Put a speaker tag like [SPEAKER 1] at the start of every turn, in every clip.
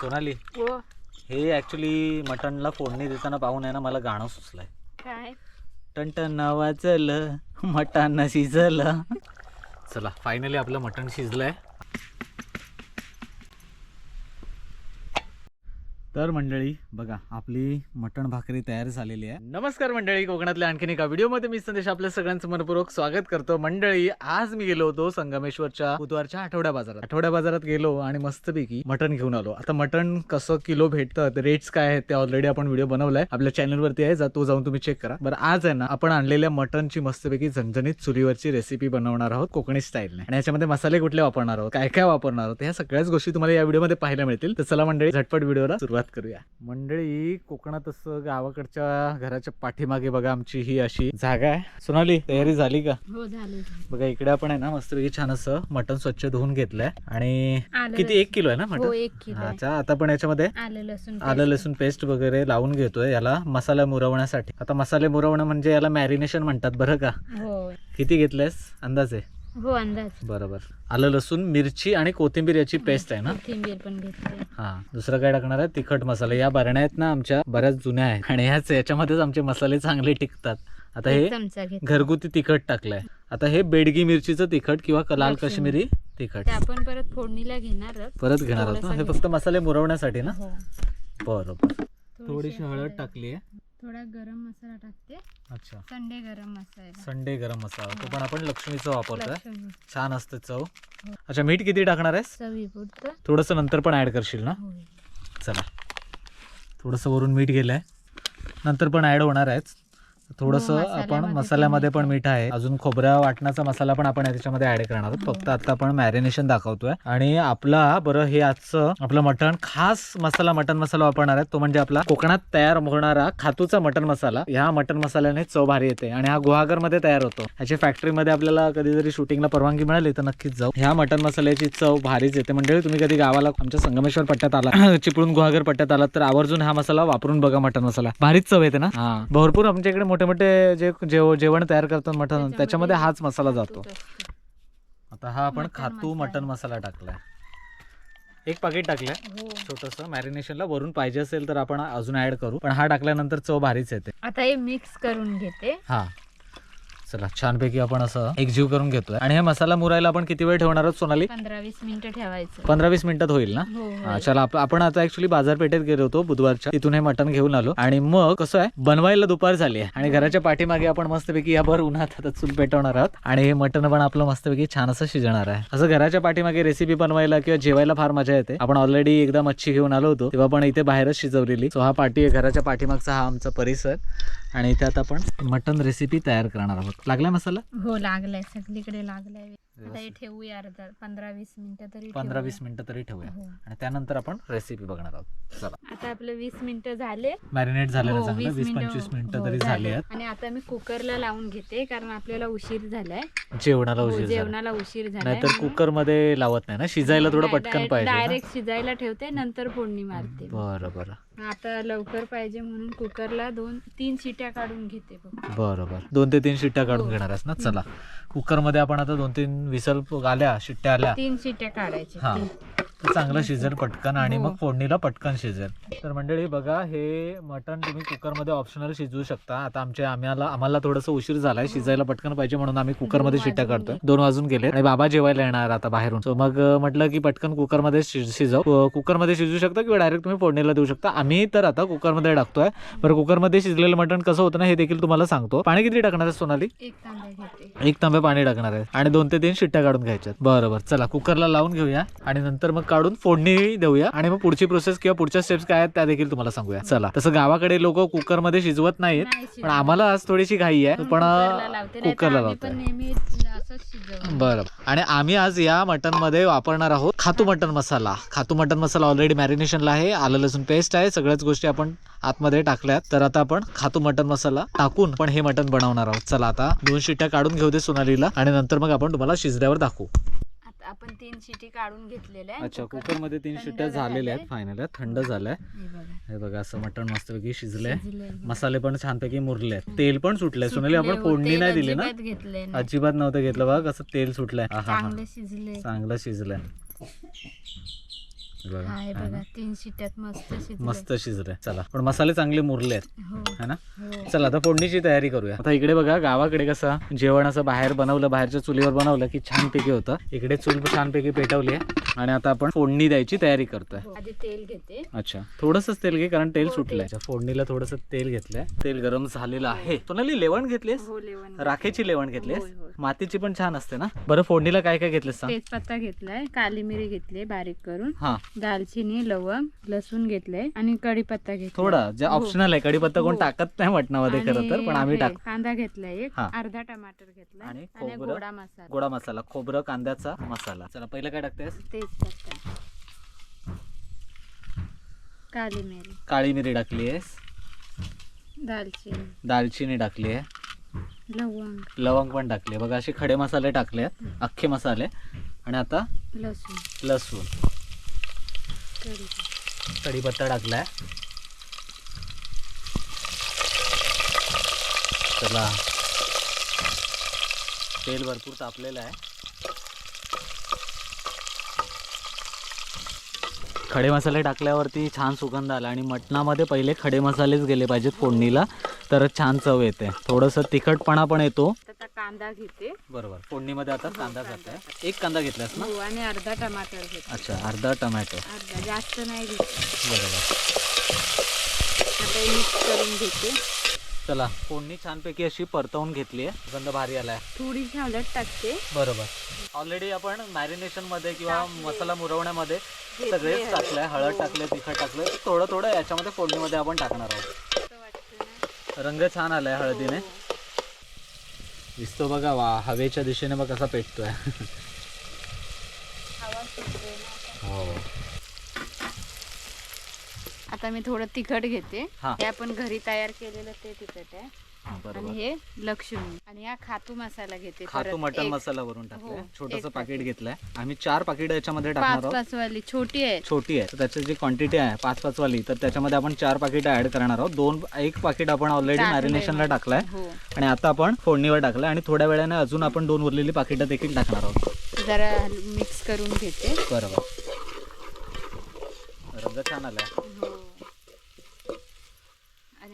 [SPEAKER 1] सोनाली
[SPEAKER 2] हो.
[SPEAKER 1] हे ऍक्च्युली मटनला फोडणी देताना पाहून आहे ना मला गाणं सुचलंय.
[SPEAKER 2] काय?
[SPEAKER 1] टन वाजलं मटण शिजलं. चला फायनली आपलं मटण शिजलंय. तर मंडळी बघा आपली मटण भाकरी तयार झालेली आहे. नमस्कार मंडळी कोकणातल्या आणखीन एका व्हिडिओमध्ये मी संदेश आपल्या सगळ्यांचं मनपूर्वक स्वागत करतो. मंडळी आज मी गेलो होतो संगमेश्वरच्या बुधवारच्या आठवड्या बाजारात. आठवड्या बाजारात गेलो आणि मस्तपैकी मटण घेऊन आलो. आता मटण कसं किलो भेटतं रेट्स काय आहेत ते ऑलरेडी आपण व्हिडिओ बनवलाय. आपल्या चॅनलवरती आहे जा तो जाऊन तुम्ही चेक करा. बरं आज आहे ना आपण आणलेल्या मटणची मस्तपैकी झणझणीत चुलीवरची रेसिपी बनवणार आहोत कोकणी स्टाईलने आणि याच्यामध्ये मसाले कुठले वापरणार आहोत काय काय वापरणार आहोत ह्या सगळ्याच गोष्टी तुम्हाला या व्हिडिओमध्ये पाहायला मिळतील. तर चला मंडळी झटपट व्हिडिओला सुरुवात करूया. मंडळी कोकणात असं गावाकडच्या घराच्या पाठीमागे बघा आमची ही अशी जागा आहे. सोनाली तयारी झाली का?
[SPEAKER 2] हो झाले
[SPEAKER 1] बघा इकडे आपण आहे ना मस्तपैकी छान असं मटण स्वच्छ धुवून घेतलंय. आणि
[SPEAKER 2] आलं
[SPEAKER 1] किती एक किलो आहे ना
[SPEAKER 2] हो
[SPEAKER 1] मटण
[SPEAKER 2] एक किलो आहे.
[SPEAKER 1] अच्छा आता पण याच्यामध्ये
[SPEAKER 2] आलं लसूण
[SPEAKER 1] आलं
[SPEAKER 2] paste.
[SPEAKER 1] लसूण पेस्ट वगैरे लावून घेतोय याला मसाला मुरवण्यासाठी. आता मसाले मुरवणं म्हणजे याला मॅरिनेशन म्हणतात बरं का?
[SPEAKER 2] हो.
[SPEAKER 1] किती घेतलंयस? अंदाजे?
[SPEAKER 2] हो अंदाज.
[SPEAKER 1] बरोबर. आलं लसूण मिरची आणि कोथिंबीर याची पेस्ट आहे ना?
[SPEAKER 2] कोथिंबीर पण घेतली
[SPEAKER 1] हा दुसरं काय टाकणार आहे? तिखट मसाले. या भरण्या आहेत ना आमच्या बऱ्याच जुन्या आहेत. आणि ह्याच याच्यामध्येच आमचे मसाले चांगले टिकतात. आता हे
[SPEAKER 2] एक चमचा घेतला.
[SPEAKER 1] घरगुती तिखट टाकलंय. आता हे बेडगी मिरचीचं तिखट किंवा क- लाल
[SPEAKER 2] लसूण.
[SPEAKER 1] काश्मीरी तिखट.
[SPEAKER 2] ते आपण परत फोडणीला घेणारच.
[SPEAKER 1] परत घेणार आहोत ना? हे
[SPEAKER 2] थोडंसं
[SPEAKER 1] फक्त मसाले मुरवण्यासाठी ना?
[SPEAKER 2] हो.
[SPEAKER 1] बरोबर. थोडीशी हळद. टाकली आहे.
[SPEAKER 2] थोडा गरम मसाला टाकते.
[SPEAKER 1] अच्छा.
[SPEAKER 2] संडे गरम मसाला.
[SPEAKER 1] संडे गरम मसाला. तो पण आपण लक्ष्मीचं वापरतोय. छान असतं चव. अच्छा मीठ किती टाकणार आहेस?
[SPEAKER 2] चवीपुरतं.
[SPEAKER 1] थोडंसं नंतर पण ऍड करशील ना?
[SPEAKER 2] होय.
[SPEAKER 1] चला. थोडंसं वरून मीठ गेलंय. नंतर पण ऍड होणार आहेच. थोडंसं आपण
[SPEAKER 2] मसाल्यामध्ये पण मीठ आहे.
[SPEAKER 1] अजून खोबऱ्या वाटण्याचा मसाला पण आपण त्याच्यामध्ये ऍड करणार आहोत. फक्त आता आपण मॅरिनेशन दाखवतोय. आणि आपला बरं हे आजचं आपलं मटण खास मसाला मटण मसाला वापरणार आहे तो म्हणजे आपला कोकणात तयार होणारा खातूचा मटण मसाला. ह्या मटण मसाल्याने चव भारी येते आणि हा गुहागरमध्ये तयार होतो. ह्याची फॅक्टरीमध्ये आपल्याला कधी जरी शूटिंगला परवानगी मिळाली तर नक्कीच जाऊ. ह्या मटण मसाल्याची चव भारीच येते. म्हणजे तुम्ही कधी गावाला आमच्या संगमेश्वर पट्ट्यात आला चिपळूण गुहागर पट्ट्यात आला तर आवर्जून हा मसाला वापरून बघा मटण मसाला. भारीच चव येते ना? भरपूर आमच्या इकडे मोठे मोठे जे जेव- जेवण तयार करतात मटण त्याच्यामध्ये हाच मसाला जातो. आता हा आपण खातू. मटण मसाला टाकलाय. एक पाकिट टाकलंय.
[SPEAKER 2] हो.
[SPEAKER 1] छोटस मॅरिनेशनला वरून पाहिजे असेल तर आपण अजून ऍड करू. पण हा टाकल्यानंतर चव भारीच येते.
[SPEAKER 2] आता हे मिक्स करून घेते.
[SPEAKER 1] हा. चला छानपैकी आपण असं एकजीव करून घेतोय. आणि हे मसाला मुरायला आपण किती वेळ ठेवणार आहोत सोनाली?
[SPEAKER 2] पंधरा वीस मिनिटं ठेवायचं.
[SPEAKER 1] पंधरा वीस मिनिटात होईल ना?
[SPEAKER 2] हो
[SPEAKER 1] हा. चला आप- आपण आता ऍक्च्युली बाजारपेठेत गेलो होतो बुधवारच्या. तिथून हे मटण घेऊन आलो. आणि मग कसं आहे बनवायला दुपार झाली आहे. आणि घराच्या पाठीमागे आपण मस्तपैकी या भर उन्हात आता चूल पेटवणार आहोत. आणि हे मटण पण आपलं मस्तपैकी छान असं शिजणार आहे. असं घराच्या पाठीमागे रेसिपी बनवायला किंवा जेवायला फार मजा येते. आपण ऑलरेडी एकदा मच्छी घेऊन आलो होतो तेव्हा पण इथे बाहेरच शिजवलेली. सो हा पाठी घराच्या पाठीमागचा हा आमचा परिसर. आणि इथे आता आपण मटण रेसिपी तयार करणार आहोत. लागलाय मसाला?
[SPEAKER 2] हो लागलाय. सगळीकडे लागलाय. आता हे ठेवूया अर्धा पंधरा वीस मिनिटं तरी
[SPEAKER 1] पंधरा. वीस मिनिटं तरी ठेवूया.
[SPEAKER 2] हो.
[SPEAKER 1] आणि त्यानंतर आपण रेसिपी बघणार आहोत. चला.
[SPEAKER 2] आता आपलं वीस मिनिटं झाले.
[SPEAKER 1] मॅरिनेट झालेलं
[SPEAKER 2] हो,
[SPEAKER 1] चांगलं. वीस
[SPEAKER 2] मिनिटं-
[SPEAKER 1] पंचवीस मिनिटं
[SPEAKER 2] हो,
[SPEAKER 1] तरी
[SPEAKER 2] झाले.
[SPEAKER 1] झाली आहेत.
[SPEAKER 2] आणि आता मी कुकरला लावून घेते कारण आपल्याला उशीर झालाय.
[SPEAKER 1] जेवणाला
[SPEAKER 2] हो,
[SPEAKER 1] उशीर झाला
[SPEAKER 2] जेवणाला उशीर झालाय.
[SPEAKER 1] नाहीतर कुकरमध्ये लावत नाही ना? शिजायला थोडं पटकन पाहिजे?
[SPEAKER 2] डायरेक्ट शिजायला ठेवते नंतर फोडणी मारते
[SPEAKER 1] बरं बरं.
[SPEAKER 2] आता लवकर पाहिजे म्हणून कुकरला दोन तीन शिट्या काढून घेते बघ.
[SPEAKER 1] बरोबर दोन ते तीन शिट्ट्या काढून
[SPEAKER 2] हो.
[SPEAKER 1] घेणार आहेस ना? चला. कुकरमध्ये आपण आता दोन तीन विसल आल्या शिट्ट्या आल्या
[SPEAKER 2] तीन शिट्या काढायच्या.
[SPEAKER 1] हा. चांगलं शिजेल पटकन आणि
[SPEAKER 2] हो.
[SPEAKER 1] मग फोडणीला पटकन शिजेल. तर मंडळी बघा हे मटण तुम्ही कुकरमध्ये ऑप्शनल शिजवू शकता. आता आमच्या आम्हाला आम्हाला थोडंसं उशीर झालाय. शिजायला पटकन पाहिजे म्हणून आम्ही कुकरमध्ये शिट्ट्या काढतोय. दोन वाजून गेले आणि बाबा जेवायला येणार आता बाहेरून. सो मग म्हटलं की पटकन कुकरमध्ये शिज- शिजव. कुकरमध्ये शिजू शकता किंवा डायरेक्ट तुम्ही फोडणीला देऊ शकता. आम्ही तर आता कुकरमध्ये टाकतोय. बरं कुकरमध्ये शिजलेलं मटण कसं होतं ना हे देखील तुम्हाला सांगतो. पाणी किती टाकणार आहे सोनाली?
[SPEAKER 2] एक
[SPEAKER 1] तांबे पाणी टाकणार आहे आणि दोन ते तीन शिट्ट्या काढून घ्यायच्यात. बरोबर चला कुकरला लावून घेऊया. आणि नंतर मग काढून फोडणी देऊया. आणि मग पुढची प्रोसेस किंवा पुढच्या स्टेप्स काय आहेत त्या देखील तुम्हाला सांगूया. चला. तसं गावाकडे लोक कुकरमध्ये शिजवत नाहीत
[SPEAKER 2] नाही
[SPEAKER 1] पण. आम्हाला आज थोडीशी घाई आहे. पण
[SPEAKER 2] कुकरला लावते
[SPEAKER 1] बरं. आणि आम्ही आज या मटनमध्ये वापरणार आहोत खातू मटन मसाला. खातू मटन मसाला ऑलरेडी मॅरिनेशनला आहे. आलं लसूण पेस्ट आहे. सगळ्याच गोष्टी आपण आतमध्ये टाकल्यात. तर आता आपण खातू मटन मसाला टाकून पण हे मटन बनवणार आहोत. चला आता दोन शिट्ट्या काढून घेऊ दे सोनालीला. आणि नंतर मग आपण तुम्हाला शिजल्यावर दाखवू.
[SPEAKER 2] आपण तीन शिटी काढून घेतलेल्या आहे.
[SPEAKER 1] अच्छा कुकरमध्ये तीन शिट्ट्या झालेल्या आहेत. फायनल थंड झालंय
[SPEAKER 2] हे बघा.
[SPEAKER 1] हे बघा असं मटण मस्तपैकी शिजलंय
[SPEAKER 2] शिजलंय.
[SPEAKER 1] मसाले पण छानपैकी मुरले आहेत तेल पण सुटलंय सोनाली
[SPEAKER 2] सुटले
[SPEAKER 1] आपण फोडणी
[SPEAKER 2] होते,
[SPEAKER 1] नाही दिली ना
[SPEAKER 2] अजिबात घेतले नाही.
[SPEAKER 1] अजिबात नव्हतं घेतलं बघा कसं तेल सुटलंय हा.
[SPEAKER 2] चांगले शिजले
[SPEAKER 1] चांगलं शिजलंय बघा ना?
[SPEAKER 2] बघा तीन शिट्यात मस्त शिजले.
[SPEAKER 1] मस्त शिजले. चला. पण मसाले चांगले मुरले आहेत.
[SPEAKER 2] हो.
[SPEAKER 1] है ना?
[SPEAKER 2] हो.
[SPEAKER 1] चला आता फोडणीची तयारी करूया. आता इकडे बघा गावाकडे कसं जेवण असं बाहेर बनवलं बाहेरच्या चुलीवर बनवलं की छानपैकी होतं. इकडे चूल छानपैकी पेटवली आहे. आणि आता आपण फोडणी द्यायची तयारी करतोय.
[SPEAKER 2] हो. आधी तेल घेते.
[SPEAKER 1] अच्छा. थोडंसंच तेल घे कारण तेल
[SPEAKER 2] हो,
[SPEAKER 1] सुटलंय. अच्छा, फोडणीला थोडंसं तेल घेतलंय. तेल गरम झालेलं आहे. सोनाली लेवण घेतलीस
[SPEAKER 2] हो लेवण
[SPEAKER 1] राखेची लेवण घेतलीस
[SPEAKER 2] होय, होय.
[SPEAKER 1] मातीची पण छान असते ना? बरं फोडणीला काय काय घेतलीस सांग.
[SPEAKER 2] तेजपत्ता घेतलाय काली मिरी घेतली बारीक करून.
[SPEAKER 1] हा.
[SPEAKER 2] दालचिनी लवंग लसूण घेतलंय आणि कढीपत्ता घेतलाय.
[SPEAKER 1] थोडा जे
[SPEAKER 2] हो.
[SPEAKER 1] ऑप्शनल आहे कढीपत्ता कोण
[SPEAKER 2] हो.
[SPEAKER 1] टाकत नाही मटणामध्ये खरं तर पण आम्ही
[SPEAKER 2] हे,
[SPEAKER 1] टाक
[SPEAKER 2] कांदा घेतलाय एक
[SPEAKER 1] हा.
[SPEAKER 2] अर्धा टमाटर घेतलाय
[SPEAKER 1] आणि
[SPEAKER 2] आणि
[SPEAKER 1] खोबरं,
[SPEAKER 2] गोडा मसाला.
[SPEAKER 1] गोडा मसाला खोबरं कांद्याचा मसाला. चला पहिलं काय टाकतेस?
[SPEAKER 2] तेजपत्ता काली मिरी.
[SPEAKER 1] काळी मिरी टाकली आहेस.
[SPEAKER 2] दालचिनी.
[SPEAKER 1] दालचिनी टाकली आहे.
[SPEAKER 2] लवंग.
[SPEAKER 1] लवंग पण टाकली आहे. बघा असे खडे मसाले टाकले आहेत अख्खे मसाले. आणि आता
[SPEAKER 2] लसूण.
[SPEAKER 1] लसूण.
[SPEAKER 2] कढीपत्ता
[SPEAKER 1] टाकलाय. चला. तेल भरपूर तापलेलं आहे. खडे मसाले टाकल्यावरती छान सुगंध आला आणि मटणामध्ये पहिले खडे मसालेच गेले पाहिजेत फोडणीला. तरच छान चव येते. थोडंसं तिखटपणा पण येतो.
[SPEAKER 2] कांदा घेते.
[SPEAKER 1] बरोबर. फोडणीमध्ये आता कांदा जात आहे एक कांदा घेतलास ना?
[SPEAKER 2] हो आणि अर्धा टमाटर घेते.
[SPEAKER 1] अच्छा अर्धा टमॅटो
[SPEAKER 2] अर्धा जास्त नाही घेते.
[SPEAKER 1] बरोबर.
[SPEAKER 2] आता हे मिक्स करून घेते.
[SPEAKER 1] चला फोडणी छानपैकी अशी परतवून घेतली आहे. गंध भारी आलाय.
[SPEAKER 2] थोडीशी हळद टाकते.
[SPEAKER 1] बरोबर. ऑलरेडी आपण मॅरिनेशनमध्ये किंवा
[SPEAKER 2] टाकले.
[SPEAKER 1] मसाला मुरवण्यामध्ये
[SPEAKER 2] घेतली
[SPEAKER 1] सगळेच
[SPEAKER 2] हळद.
[SPEAKER 1] टाकलंय हळद
[SPEAKER 2] हो.
[SPEAKER 1] टाकले तिखट टाकलं थोडं थोडं याच्यामध्ये फोडणीमध्ये आपण टाकणार आहोत.
[SPEAKER 2] असं वाटतं ना.
[SPEAKER 1] रंग छान आलाय हळदीने.
[SPEAKER 2] हो.
[SPEAKER 1] दिसतो बघा वा हवेच्या दिशेने बघ कसा पेटतोय. हो
[SPEAKER 2] आता मी थोडं तिखट घेते
[SPEAKER 1] हा.
[SPEAKER 2] हे आपण घरी तयार केलेलं ते तिखट आहे आणि हे लक्ष्मी. आणि हा खातू मसाला घेते
[SPEAKER 1] खातो
[SPEAKER 2] परत.
[SPEAKER 1] मटन
[SPEAKER 2] एक.
[SPEAKER 1] मसाला वरून टाकलाय.
[SPEAKER 2] हो,
[SPEAKER 1] छोटस
[SPEAKER 2] एक
[SPEAKER 1] पाकिट. घेतलंय. आम्ही चार पाकिट याच्यामध्ये टाकणार
[SPEAKER 2] पाच
[SPEAKER 1] आहोत.
[SPEAKER 2] पाच वाली छोटी आहे.
[SPEAKER 1] छोटी आहे. तर त्याची जी क्वांटिटी आहे पाच पाच वाली तर त्याच्यामध्ये आपण चार पाकिट ऍड करणार आहोत. दोन एक पाकिट आपण ऑलरेडी
[SPEAKER 2] टाकलंय.
[SPEAKER 1] मॅरिनेशनला. टाकलाय.
[SPEAKER 2] हो.
[SPEAKER 1] आणि आता आपण फोडणीवर टाकलं आणि थोड्या वेळाने अजून आपण दोन उरलेली पाकिटं देखील टाकणार आहोत.
[SPEAKER 2] जरा मिक्स करून घेते.
[SPEAKER 1] बरोबर. रंग छान आलाय.
[SPEAKER 2] हो.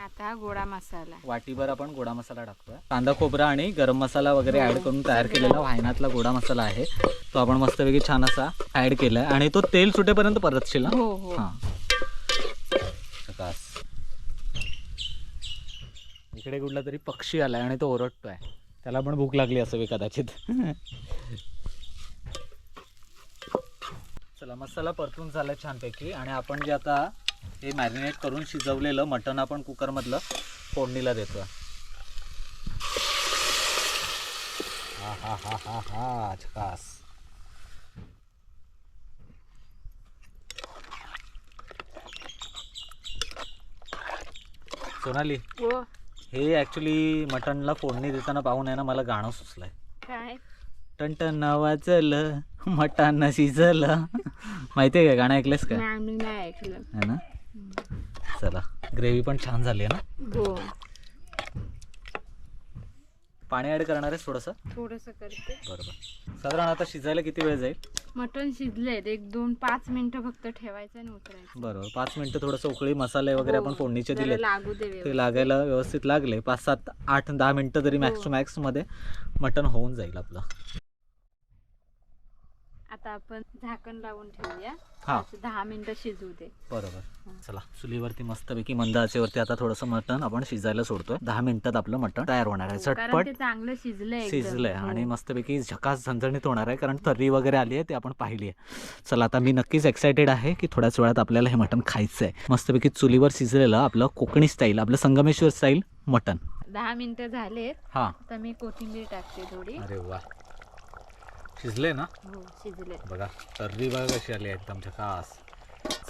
[SPEAKER 2] आता गोडा मसाला.
[SPEAKER 1] वाटीभर आपण गोडा मसाला टाकतोय कांदा खोबरा आणि गरम मसाला वगैरे ऍड करून तयार केलेला वायनातला गोडा मसाला आहे. तो आपण मस्तपैकी छान असा ऍड केलाय आणि तो तेल सुटेपर्यंत परतशील ना
[SPEAKER 2] हो हो.
[SPEAKER 1] हा. इकडे कुठला तरी पक्षी आलाय आणि तो ओरडतोय. त्याला पण भूक लागली असावी कदाचित. चला मसाला परतून झाला छानपैकी. आणि आपण जे आता हे मॅरिनेट करून शिजवलेलं मटण आपण कुकरमधलं फोडणीला देतोय. हा हा हा हा हा सोनाली
[SPEAKER 2] हो.
[SPEAKER 1] हे ऍक्च्युली मटनला फोडणी देताना पाहून आहे ना मला गाणं सुचलंय.
[SPEAKER 2] काय?
[SPEAKER 1] टन वाचलं मटण शिजलं. माहितीये का गाणं ऐकलंस का?
[SPEAKER 2] नाही ऐकलं.
[SPEAKER 1] है ना? चला. ग्रेव्ही पण छान झाली आहे ना?
[SPEAKER 2] हो.
[SPEAKER 1] पाणी ऍड करणार आहेस थोडंसं?
[SPEAKER 2] थोडस करते.
[SPEAKER 1] बरोबर. साधारण आता शिजायला किती वेळ जाईल?
[SPEAKER 2] मटण शिजलेत. एक दोन पाच मिनिटं फक्त ठेवायचं आणि उतरायचं
[SPEAKER 1] बरोबर. पाच मिनिटं थोडंसं उकळी मसाले वगैरे आपण
[SPEAKER 2] हो,
[SPEAKER 1] फोडणीचे
[SPEAKER 2] जरा
[SPEAKER 1] दिले
[SPEAKER 2] लागू दे
[SPEAKER 1] ते. लागायला व्यवस्थित लागले. पाच सात आठ दहा मिनिटं तरी मॅक्स. टू मॅक्समध्ये मटन होऊन जाईल आपलं.
[SPEAKER 2] आता आपण झाकण लावून ठेवूया.
[SPEAKER 1] हा.
[SPEAKER 2] असं दहा मिनिटं शिजू दे.
[SPEAKER 1] बरोबर. चला चुलीवरती मस्तपैकी मंद आचेवरती आता थोडंसं मटण आपण शिजायला सोडतोय. दहा मिनिटात आपलं मटण तयार होणार आहे.
[SPEAKER 2] हो, कारण
[SPEAKER 1] झटपट
[SPEAKER 2] ते चांगलं शिजलंय एकदम.
[SPEAKER 1] शिजलंय
[SPEAKER 2] हो.
[SPEAKER 1] आणि मस्तपैकी झकास झणझणीत होणार आहे कारण तर्री वगैरे आली आहे ते आपण पाहिली आहे. चला आता मी नक्कीच एक्सायटेड आहे की थोड्याच वेळात आपल्याला हे मटण खायचं आहे मस्तपैकी चुलीवर शिजलेलं आपलं कोकणी स्टाईल आपलं संगमेश्वर स्टाईल मटण.
[SPEAKER 2] दहा मिनिटं झालेत.
[SPEAKER 1] हा.
[SPEAKER 2] आता मी कोथिंबीर टाकते थोडी.
[SPEAKER 1] अरे वा. शिजले ना?
[SPEAKER 2] हो शिजले.
[SPEAKER 1] बघा तर्री बघा कशी आली आहे एकदम झकास.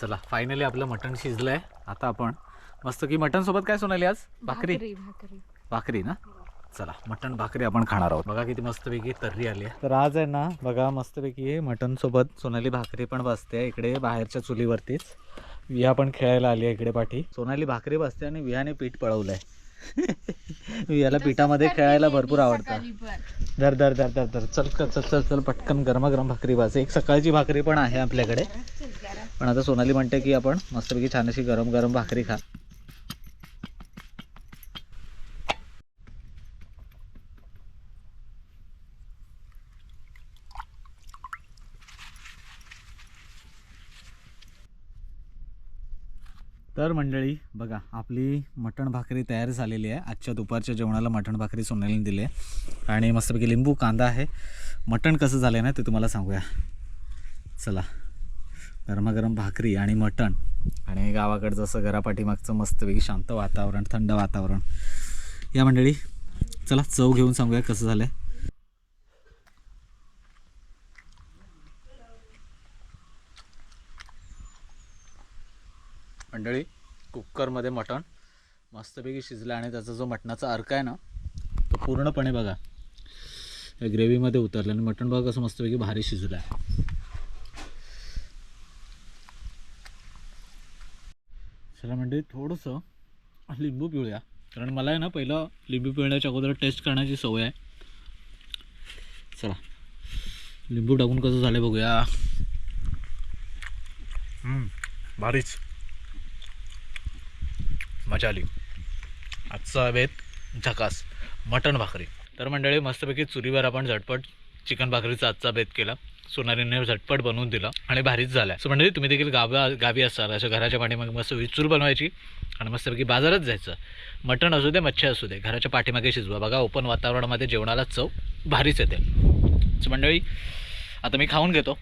[SPEAKER 1] चला फायनली आपलं मटण शिजलंय. आता आपण मस्त की मटण सोबत काय सोनाली आज? भाकरी?
[SPEAKER 2] भाकरी
[SPEAKER 1] भाकरी. ना? चला मटण भाकरी आपण खाणार आहोत. बघा किती मस्तपैकी तर्री आली आहे. तर आज आहे ना बघा मस्तपैकी मटण सोबत सोनाली भाकरी पण बसते इकडे बाहेरच्या चुलीवरतीच. विहा पण खेळायला आली आहे इकडे पाठी. सोनाली भाकरी बसते आणि विहाने पीठ पळवलंय. याला पिठामध्ये खेळायला भरपूर आवडतं. धर धर धर धर धर. चल चल चल चल चल पटकन गरमागरम भाकरी भाज. एक सकाळची भाकरी पण आहे आपल्याकडे. पण आता सोनाली म्हणते की आपण मस्तपैकी छान अशी गरम गरम भाकरी खा. तर मंडळी बघा आपली मटण भाकरी तयार झालेली आहे. आजच्या दुपारच्या जेवणाला मटण भाकरी सोनालीने दिली आहे. आणि मस्तपैकी लिंबू कांदा आहे. मटण कसं झालं आहे ना ते तुम्हाला सांगूया. चला. गरमागरम भाकरी आणि मटण. आणि गावाकडं जसं घरापाठीमागचं मस्तपैकी शांत वातावरण थंड वातावरण. या मंडळी चला चव घेऊन सांगूया कसं झालं आहे मंडळी कुकरमध्ये मटण. मस्तपैकी शिजलं आणि त्याचा जो मटणाचा अर्क आहे ना तो पूर्णपणे बघा. या ग्रेव्हीमध्ये उतरलं आणि मटण बघा कसं मस्तपैकी भारी शिजलं आहे. चला म्हणजे थोडंसं लिंबू पिळूया. कारण मला आहे ना पहिलं लिंबू पिळण्याच्या अगोदर टेस्ट करण्याची सवय आहे. चला लिंबू टाकून कसं झालं बघूया. भारीच. मजा आली. आजचा बेत झकास मटण भाकरी. तर मंडळी मस्तपैकी चुरीवर आपण झटपट चिकन भाकरीचा आजचा बेत केला. सोनारीने झटपट बनवून दिला आणि भारीच झाला. सो मंडळी तुम्ही देखील गावा गावी असाल अशा घराच्या पाठीमागे मस्त विचूर बनवायची आणि मस्तपैकी बाजारात जायचं. मटण असू दे मच्छी असू दे घराच्या पाठीमागे शिजवा. बघा ओपन वातावरणामध्ये जेवणाला चव भारीच येते. सो मंडळी आता मी खाऊन घेतो.